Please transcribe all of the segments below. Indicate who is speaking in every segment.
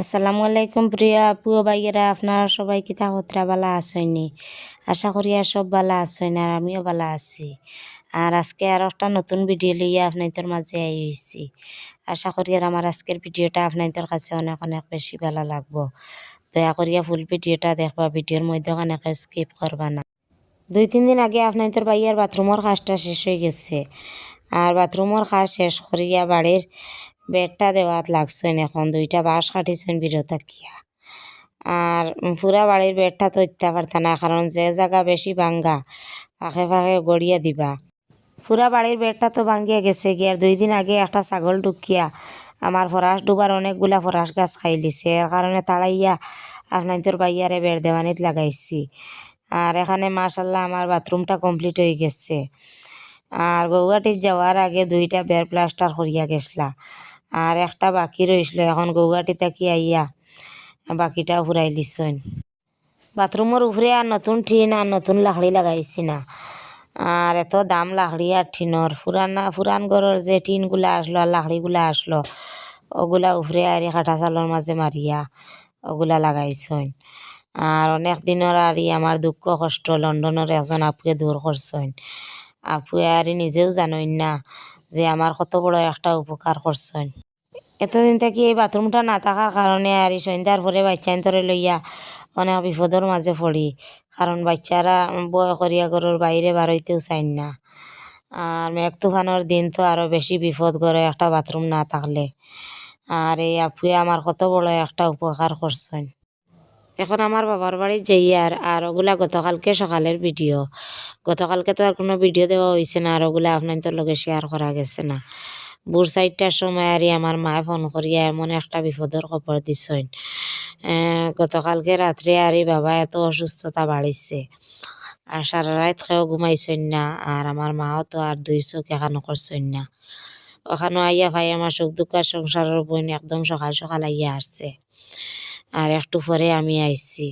Speaker 1: আসসালামু আলাইকুম প্রিয় আপু বাইয়েরা আপনারা সবাই কিতা হত্রা বালা আসইনি আশা করি আর সব বালা আসইন আর আমিও বালা আছি। আর আজকে আর একটা নতুন ভিডিও লইয়া আপনাদের মাঝে আই হয়েছি আশা করি আর আমার আজকের ভিডিওটা আপনাদের কাছে অনেক অনেক বেশি ভালো লাগবো। দয়া করিয়া ফুল ভিডিওটা দেখবা, ভিডিওর মধ্যে অনেক স্কিপ করবা না। দুই তিন দিন আগে আপনাদের ভাইয়ার বাথরুমের কাজটা শেষ হয়ে গেছে। আর বাথরুমের কাজ শেষ করিয়া বাড়ির বেডটা দেওয়াত লাগছেন এখন, দুইটা বাঁশ কাটিছেন বিরতা কিয়া। আর পুরা বাড়ির বেডটা তো ইত্যা পারতা না, কারণ যে জায়গা বেশি ভাঙ্গা, ফাঁকে ফাঁকে গড়িয়া দিবা। পুরা বাড়ির বেডটা তো ভাঙ্গিয়া গেছে গিয়ে দুই দিন আগে একটা ছাগল ঢুকিয়া আমার ফরাস ডুবার অনেকগুলা ফরাস গাছ খাই লিছে এর কারণে তাড়াইয়া আপনাদের বাইয়ারে বেড় দেওয়ানিত লাগাইছি। আর এখানে মাশাল্লাহ আমার বাথরুমটা কমপ্লিট হয়ে গেছে। আর গৌহাটির যাওয়ার আগে দুইটা বের প্লাস্টার করিয়া গেছলা। আর একটা বাকি রইছিল এখন গৌহাটিতে কি আইয়া বাকিটাও ফুরাই লিছইন। বাথরুমের উপরে আর নতুন টিন আর নতুন লাকড়ি লাগাইছি না। আর এত দাম লাকড়ি আর টিনর ফুরানা ফুরান ঘরের যে টিনগুলা আসলো আর লাকড়িগুলা আসলো, ওগুলা উপরে আর কাঁটা চালের মাঝে মারিয়া ওগুলা লাগাইছইন। আর অনেক দিনের আর আমার দুঃখ, কষ্ট লন্ডনের একজন আপুয়ে দূর করছইন আপুয়ে আর নিজেও জানইন না যে আমার কত বড় একটা উপকার করছইন এতদিন থেকে এই বাথরুমটা না থাকার কারণে আর এই সন্ধ্যার পরে ধরে লইয়া অনেক বিপদের মাঝে পড়ি কারণ বাচ্চারা বয় করিয়া ঘরের বাইরে বারইতেও চাইন না। আর মেঘ তুফানোর দিন তো আরও বেশি বিপদ করে একটা বাথরুম না থাকলে আর এই আপুয়ে আমার কত বড় একটা উপকার করছেন এখন আমার বাবার বাড়ি যাই আর আর ওগুলা গতকালকে সকালের ভিডিও। গতকালকে তো আর কোনো ভিডিও দেওয়া হয়েছে না, আর ওগুলা আপনাদের লগে শেয়ার করা গেছে না। ভোর চারটার সময় আর আমার মায়ে ফোন করিয়া এমন একটা বিপদের খবর দিছেন। গতকালকে রাত্রে আর বাবা এত অসুস্থতা বাড়িছে। আর সারা রাত খেয়েও ঘুমাইছেন না, আর আমার মাও তো আর দুই চোখ এখানো করছেন না। ওখানে আইয়া ভাই আমার সুখ দুঃখার সংসারের বোন একদম সকাল সকাল আইয়া আসছে। আর একটু পরে আমি আইসি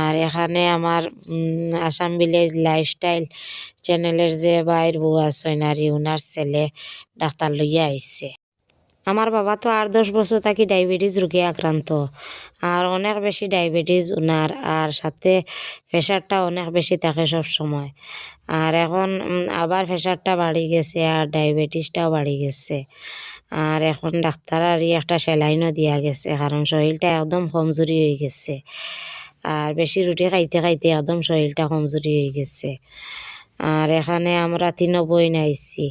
Speaker 1: আর এখানে আমার আসাম ভিলেজ লাইফস্টাইল চ্যানেলের যে বাইর বউ আছে, নারী ওনার ছেলে, ডাক্তার লইয়া আইছে। আমার বাবা তো আট দশ বছর থাকি ডায়াবেটিস রোগে আক্রান্ত। আর অনেক বেশি ডায়াবেটিস উনার, আর সাথে প্রেশারটা অনেক বেশি থাকে সব সময়। আর এখন আবার প্রেশারটা বাড়ি গেছে, আর ডায়াবেটিসটাও বাড়ি গেছে। আর এখন ডাক্তার আর একটা স্যালাইনও দিয়া গেছে, কারণ শরীরটা একদম কমজোরি হয়ে গেছে। আর বেশি রুটি খাইতে খাইতে একদম শরীরটা কমজোরি হয়ে গেছে। আর এখানে আমরা তিনও বইন আইছি।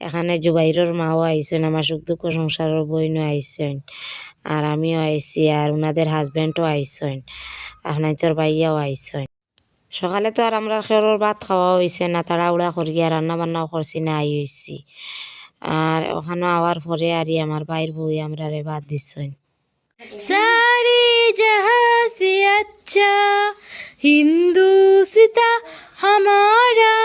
Speaker 1: এখানে জুবাইরর মাও আইসেন আমার সুখ দুঃখ সংসারের বইনও আইসেন আর আমিও আইসি আর ওনাদের হাজব্যান্ডও আইসেন আপনার তোর ভাইয়াও আইসেন সকালে তো আর আমরা খেরোর ভাত খাওয়া হয়েছে না তারা উড়া করি আর রান্না বান্নাও করছি না, আই হয়েছি আর ওখানে আওয়ার পরে আর আমার বাইর বই আমরা রে ভাত দিছেন।
Speaker 2: সারি জাহাজি আচ্ছা হিন্দু সীতা হামারা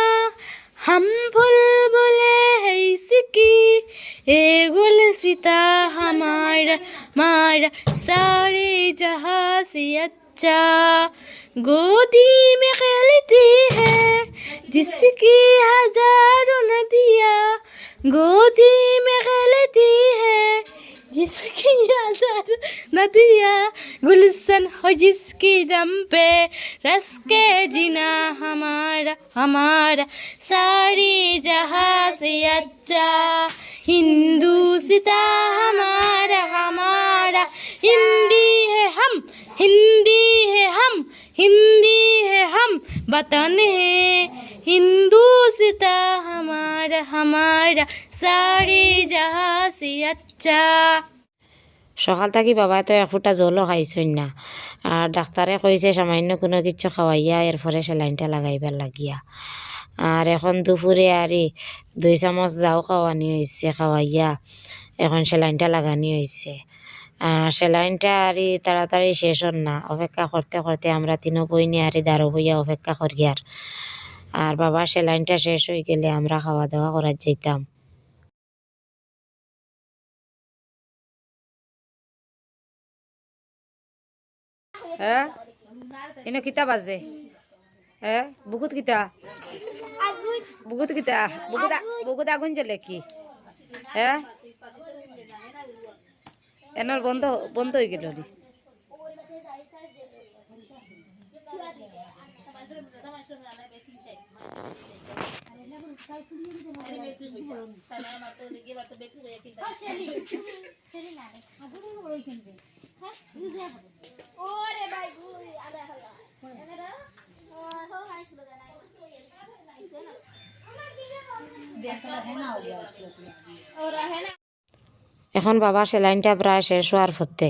Speaker 2: हम बुलबुले है इसकी, ए गुलसिता हमारा, मारा सारे जहाँ से अच्छा। गोदी में खेलती है, जिसकी हज़ारों नदियाँ। गोदी में खेलती है जिसकी आज़ाद नदिया, गुलशन हो जिसकी दम पे। रस के जीना हमारा हमारा। सारी जहाँ से अच्छा हिंदू सिता हमारा हमारा। हिंदी है हम, हिंदी है हम, हिंदी है हम, वतन है। हिंदू सिता हमारा हमारा। सारी जहाँ से अच्छा
Speaker 1: সকাল থাকি বাবা তো এক ফুটা জলও খাইছেন না। আর ডাক্তারে কইছে সামান্য কোনো কিছু খাওয়াইয়া এরপরে সেলাইনটা লাগাইবার লাগিয়া। আর এখন দুপুরে আরই দুই চামচ যাও খাওয়ানি হয়েছে খাওয়াইয়া এখন সেলাইনটা লাগানি হয়েছে আর সেলাইনটা আরই তাড়াতাড়ি শেষ হন না। অপেক্ষা করতে করতে আমরা তিনও বইনি আরই দাঁড়ো বইয়া অপেক্ষা করি আর আর বাবা সেলাইনটা শেষ হয়ে গেলে আমরা খাওয়া দাওয়া করার যাইতাম। হ্যাঁ? এনে কিতা বাজে হ্যাঁ? বুকুত কিতা। বুকুত কিতা। বুকুত বুকুত আগুন জ্বলে কি? হ্যাঁ? এনার বন্ধ বন্ধ হয়ে গেল রে
Speaker 3: ওরে ভাই গুই আরে হলা এনারা ও হো হাই ছিল জানা ওরা হ্যাঁ না
Speaker 1: এখন বাবার সেলাইনটা প্রায় শেষ হওয়ার ফতে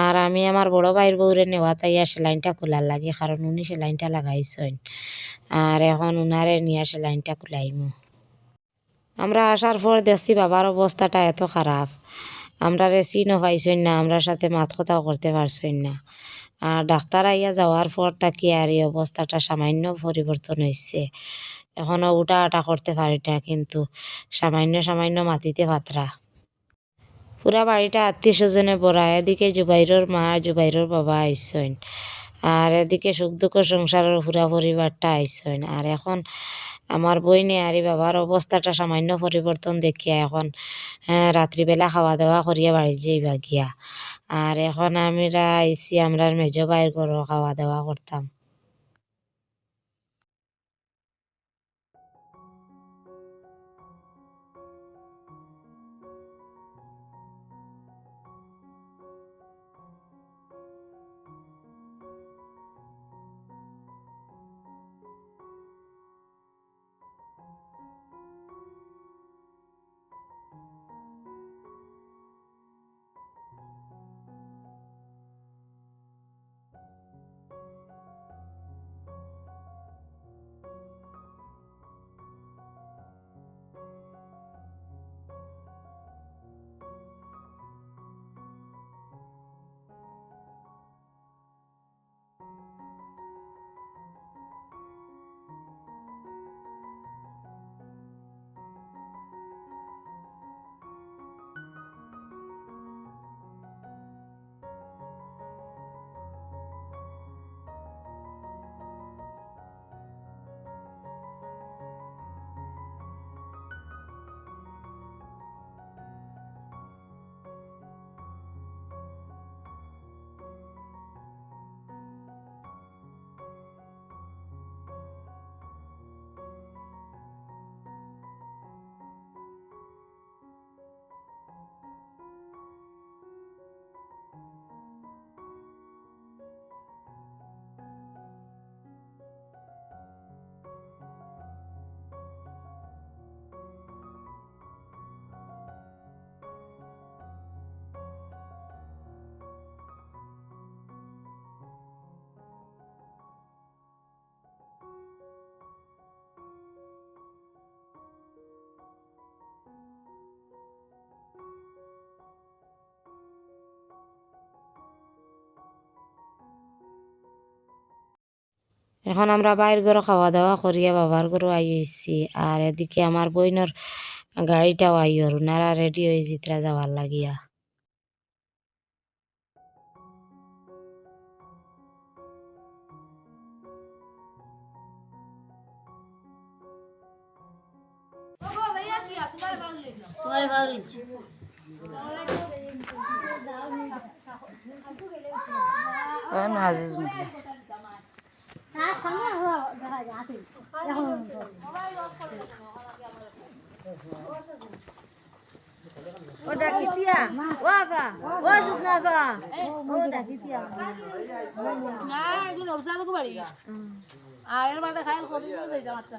Speaker 1: আর আমি আমার বড় ভাইয়ের বউরে নেওয়া তাইয়া সেলাইনটা খোলার লাগে কারণ উনি সেলাইনটা লাগাইছেন। আর এখন উনারে নিয়ে সেলাইনটা খুলাইমু। আমরা আসার পর দেখছি বাবার অবস্থাটা এত খারাপ। আমরা রেসি পাইছেন না, আমরা সাথে মাত কথাও করতে পারছেন না। আর ডাক্তার আইয়া যাওয়ার পর তাকি আর এই অবস্থাটা সামান্য পরিবর্তন হয়েছে এখনও উঠা আটা করতে পারি না, কিন্তু সামান্য সামান্য মাটিতে পাতরা। পুরা বাড়িটা আত্মীয় স্বজনে ভরা। এদিকে জুবাইরর মা, জুবাইরর বাবা আইসইন। আর এদিকে সুখ দুঃখ সংসারের পুরা পরিবারটা আইসইন। আর এখন আমার বইনে আর এই বাবার অবস্থাটা সামান্য পরিবর্তন দেখিয়া এখন রাত্রিবেলা খাওয়া দাওয়া করিয়া বাড়ি যাইবা গিয়া আর এখন আমরা আইসি আমরা মেজ ভাইয়ের ঘরও খাওয়া দাওয়া করতাম এখন আমরা বাইর ঘরে খাওয়া দাওয়া করিয়া বাবার ঘরও আইছি আর এদিকে আমার বইনর গাড়িটাও আইয়র ওনারা রেডি হয়ে জিতরা যাওয়ার লাগিয়া
Speaker 3: তোমার ভালো
Speaker 1: আজিজ মুখলে ও ডাকিতিয়া ও আপা ও শুকনা আপা ও ডাকিতিয়া
Speaker 2: না এগুলো অবস্থা তো বাড়ি। আর এর মাঝে খাই কবি হয়ে যাও আটটা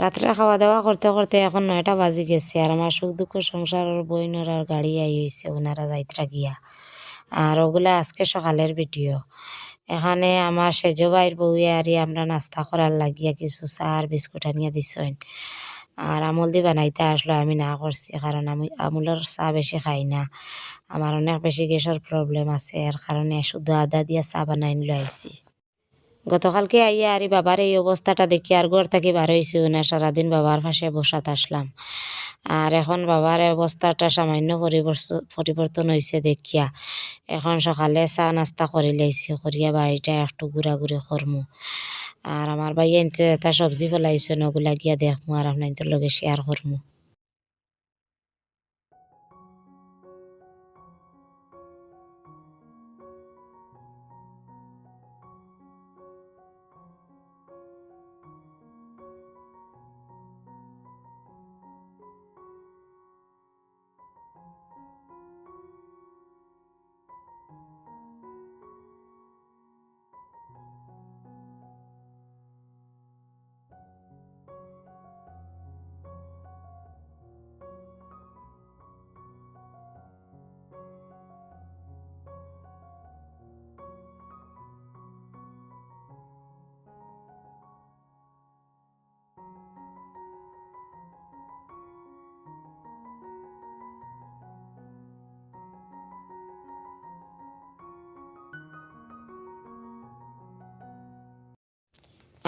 Speaker 1: রাত্রে খাওয়া দাওয়া করতে করতে এখন নয়টা বাজি গেছে আর আমার সুখ দুঃখ সংসারের বইনর আর গাড়ি আই হয়েছে ওনারা যাইত্রা গিয়া। আর ওগুলা আজকে সকালের ভিডিও। এখানে আমার সেজো ভাইয়ের বউয়ে আরই আমরা নাস্তা করার লাগিয়া কিছু চা আর বিস্কুট আনিয়া দিছেন। আর আমুল দি বানাইতে আসলো, আমি না করছি, কারণ আমি আমুলের চা বেশি খাই না। আমার অনেক বেশি গ্যাসের প্রবলেম আছে, এর কারণে শুধু আদা দিয়া চা বানাই নিলে আইছি গতকালকে আইয়া আর বাবার এই অবস্থাটা দেখি আর ঘর থেকে বার হয়েছি না, সারাদিন বাবার পাশে বসাত আসলাম। আর এখন বাবার অবস্থাটা সামান্য পরিবর্তন হয়েছে দেখিয়া। এখন সকালে চা নাস্তা করে লাইছি, করিয়া বাড়িটা একটু ঘুরাঘুরি করমু। আর আমার ভাই এনতে এটা সবজি ফেলাইছে ওগুলা গিয়া দেখমু, আর আপনার লগে শেয়ার করমু।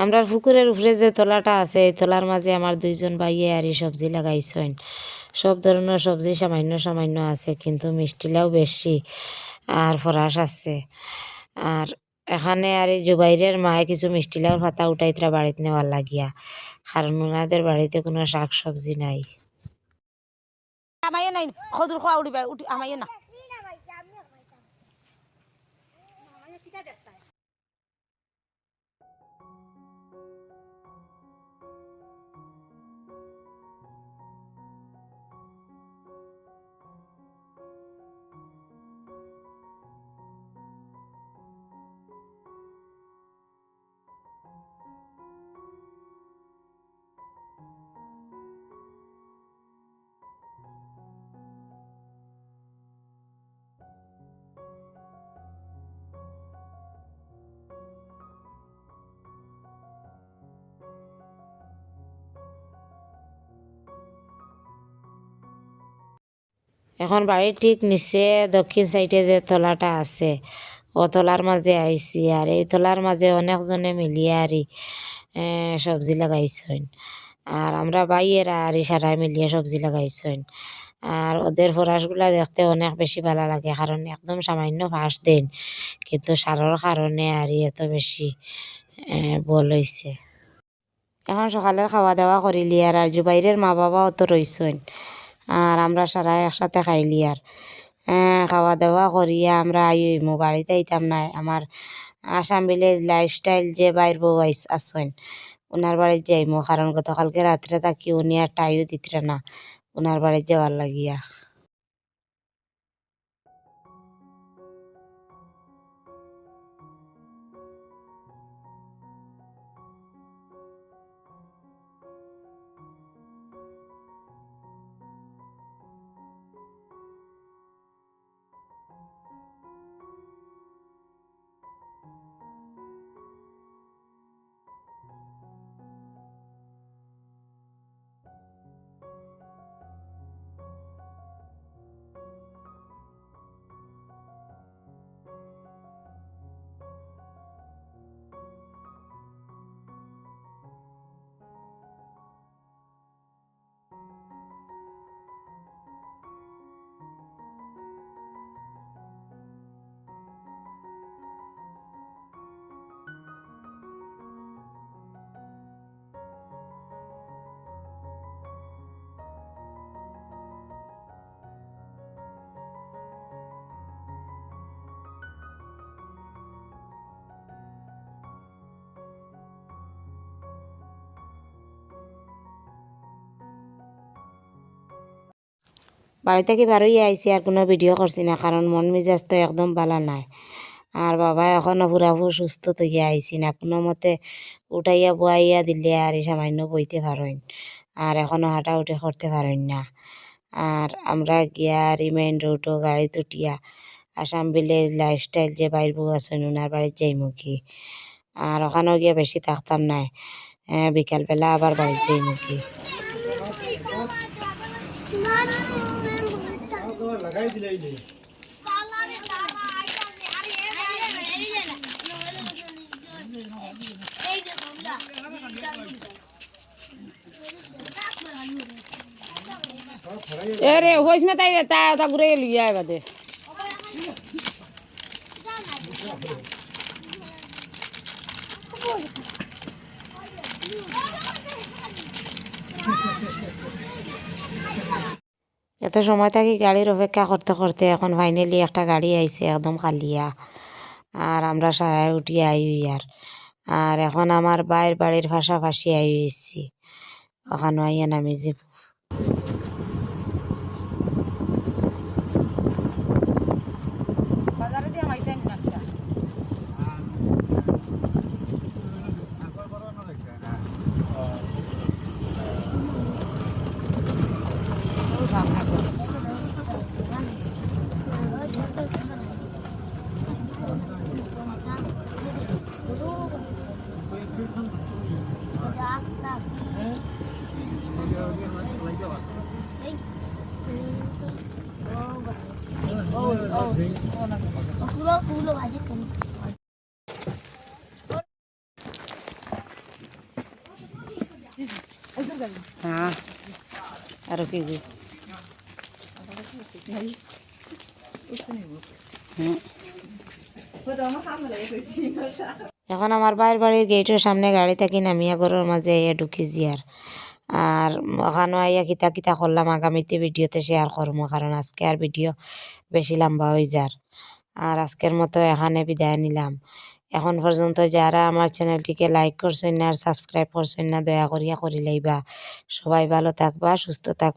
Speaker 1: আমরা পুকুরের উপরে যে তলাটা আছে, এই তলার মাঝে আমার দুইজন ভাইয়ে আর সবজি লাগাইছেন। সব ধরনের সবজি সামান্য সামান্য আছে, কিন্তু মিষ্টিলাও বেশি আর ফরাস আছে। আর এখানে আর এই জুবাইরের মায়ে কিছু মিষ্টিলাও পাতা উঠাইতরা বাড়িতে নেওয়ার লাগিয়া, কারণ ওনাদের বাড়িতে কোনো শাক সবজি নাই।
Speaker 2: আমায় নাই খদুর খোয়া উড়িবা উঠি, আমায় না।
Speaker 1: এখন বাড়ির ঠিক নিচে দক্ষিণ সাইডে যে তলাটা আছে ও তলার মাঝে আইছি আর এই তলার মাঝে অনেকজনে মিলিয়ে আরই সবজি লাগাইছেন। আর আমরা বাইয়েরা আর সারা মিলিয়ে সবজি লাগাইছেন। আর ওদের ফরাসগুলা দেখতে অনেক বেশি ভালো লাগে কারণ একদম সামান্য ফাঁস দেন, কিন্তু সারের কারণে আর এত বেশি বল হইছে এখন সকালের খাওয়া দাওয়া করিলি আর আর জুবাইরের মা বাবাও তো রইছেন আর আমরা সারা একসাথে খাইলি আর খাওয়া দাওয়া করিয়া আমরা আইমু বাড়িতে আইতাম না। আমার আসাম ভিলেজ লাইফস্টাইল যে বাইর বউ আসেন ওনার বাড়িতে যাইমু। কারণ গতকালকে রাত্রে তাকি উনি আর টাইও দিতরা না ওনার বাড়িতে যাওয়ার লাগিয়া। বাড়ি থেকে বারোই আইসি আর কোনো ভিডিও করছি না কারণ মন মেজাজ তো একদম ভালো নাই। আর বাবা এখনও পুরাপুর সুস্থ তৈয়া আইসি না, কোনো মতে উঠাইয়া বয়াইয়া দিলে আর এই সামান্য বইতে পারেন আর এখনও হাঁটাউটি করতে পারেন না। আর আমরা গিয়া আর মেইন রোডও গাড়ি তুটিয়া, আসাম ভিলেজ লাইফস্টাইল যে বাইর বউ আছেন ওনার বাড়ির যাইমুখী আর ওখানেও গিয়ে বেশি থাকতাম না বিকালবেলা আবার বাড়ির যাইমুখী
Speaker 4: এ রে হইস মে তাই তা তা ঘুরে লিয়া বাদে
Speaker 1: এত সময় থাকি গাড়ির অপেক্ষা করতে করতে এখন ফাইনালি একটা গাড়ি আইছে একদম খালিয়া আর আমরা সারাই উঠি আই আর আর এখন আমার বাইর বাড়ির পাশাপাশি আই এসছি ওখানে আইয়া নামি যাব
Speaker 4: বাজারে দিয়ে মাইতেন না
Speaker 3: পুরো পুরো ভাজি করি
Speaker 1: হ্যাঁ আর কি গো? এখন আমার বাইর বাড়ির গেটের সামনে গাড়ি থাকি নামিয়া ঘরের মাঝে ঢুকি জিয়ার। আর ওখানে আইয়া কিতা কিতা করলাম আগামীতে ভিডিওতে শেয়ার করব কারণ আজকে আর ভিডিও বেশি লম্বা হয়ে যার। আর আজকের মতো এখানে বিদায় নিলাম। এখন পর্যন্ত যারা আমার চ্যানেলটিকে লাইক করছেন না আর সাবস্ক্রাইব করছেন না, দয়া করিয়া করি লাইবা। সবাই ভালো থাকবা, সুস্থ থাক